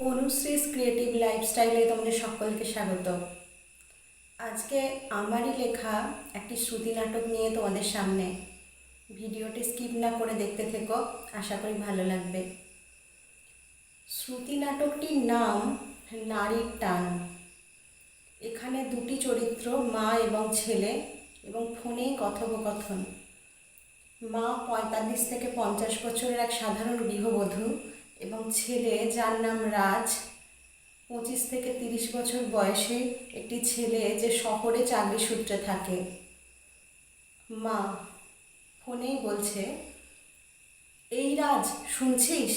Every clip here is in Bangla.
অনুশ্রীস ক্রিয়েটিভ লাইফস্টাইলে তোমাদের সকলকে স্বাগত আজকে আমারই লেখা একটি শ্রুতি নাটক নিয়ে তোমাদের সামনে। ভিডিওটি স্কিপ না করে দেখতে থেকো, আশা করি ভালো লাগবে। শ্রুতি নাটকটির নাম নারীর টান। এখানে দুটি চরিত্র, মা এবং ছেলে, এবং ফোনেই কথোপকথন। মা পঁয়তাল্লিশ থেকে পঞ্চাশ বছরের এক সাধারণ গৃহবধূ এবং ছেলে যার নাম রাজ, পঁচিশ থেকে তিরিশ বছর বয়সে একটি ছেলে যে শহরে চাকরি সূত্রে থাকে। মা ফোনেই বলছে, এই রাজ, শুনছিস?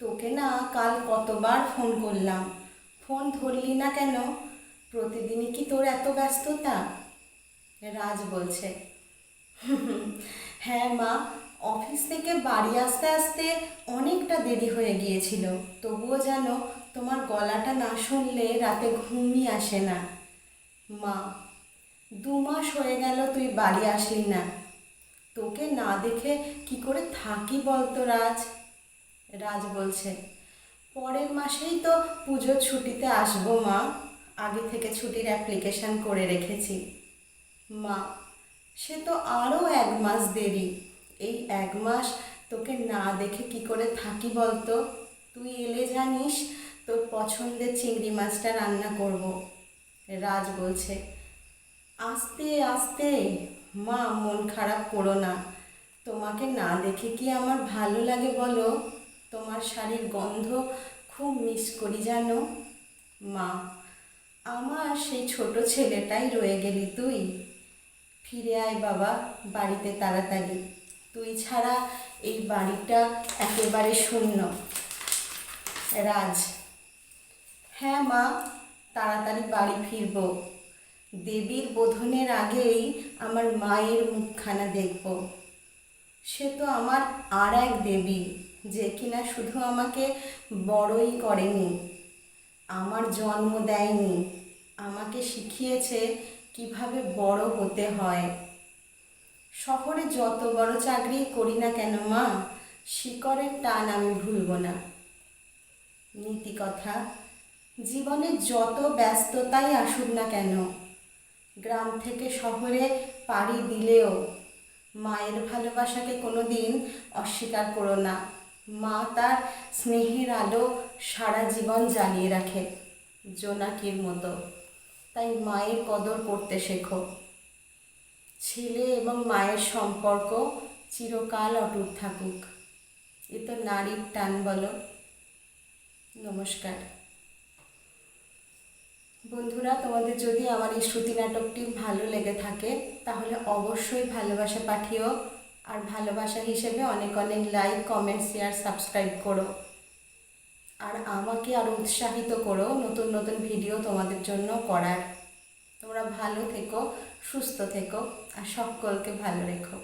তোকে না কাল কতবার ফোন করলাম। ফোন ধরলি না কেন? প্রতিদিনই কি তোর এত ব্যস্ততা? রাজ বলছে হ্যাঁ মা অফিস থেকে বাড়ি আসতে আসতে অনেকটা দেরি হয়ে গিয়েছিল। তবুও যেন তোমার গলাটা না শুনলে রাতে ঘুমই আসে না। মা, দু মাস হয়ে গেল তুই বাড়ি আসলি না। তোকে না দেখে কি করে থাকি বলতো রাজ? রাজ বলছে, পরের মাসেই তো পুজোর ছুটিতে আসব মা। আগে থেকে ছুটির অ্যাপ্লিকেশন করে রেখেছি। মা, সে তো আরও এক মাস দেরি। এই এক মাস তোকে না দেখে কি করে থাকি বলতো? তুই এলে জানিস, তোর পছন্দের চিংড়ি মাছটা রান্না করব। রাজ বলছে, আস্তে আস্তে, মা, মন খারাপ করো না। তোমাকে না দেখে কি আমার ভালো লাগে বলো? তোমার শাড়ির গন্ধ খুব মিস করি জানো? মা, আমার সেই ছোট ছেলেটাই রয়ে গেলি তুই। ফিরে আয় বাবা বাড়িতে তাড়াতাড়ি। তুই ছাড়া এই বাড়িটা একেবারে শূন্য। রাজ। হ্যাঁ মা, তাড়াতাড়ি বাড়ি ফিরব। দেবীর বোধনের আগেই আমার মায়ের মুখখানা দেখব। সে তো আমার আর এক দেবী, যে কিনা শুধু আমাকে বড়ই করেনি। আমার জন্ম দেয়নি। আমাকে শিখিয়েছে কীভাবে বড় হতে হয়। শহরে যত বড় চাকরি করি না কেন, মা? শিকড়ের টান আমি ভুলব না। নীতি কথা, জীবনে যত ব্যস্ততাই আসুক না কেন, গ্রাম থেকে শহরে পাড়ি দিলেও মায়ের ভালোবাসাকে কোনো দিন অস্বীকার করো না। মা তার স্নেহের আলো সারা জীবন জ্বালিয়ে রাখে, জোনাকির মতো। তাই মায়ের কদর করতে শেখো। ছেলে এবং মায়ের সম্পর্ক চিরকাল অটুট থাকুক। এ তো নারীর টান বলো। নমস্কার। বন্ধুরা, তোমাদের যদি আমার এই শ্রুতি নাটকটি ভালো লেগে থাকে, তাহলে অবশ্যই ভালোবাসা পাঠিও। আর ভালোবাসা হিসেবে অনেক অনেক লাইক কমেন্ট শেয়ার সাবস্ক্রাইব করো। আর আমাকে আরও উৎসাহিত করো নতুন নতুন ভিডিও তোমাদের জন্য করার। তোমরা ভালো থেকো সুস্থ থেকো আর সকলকে ভালো রেখো।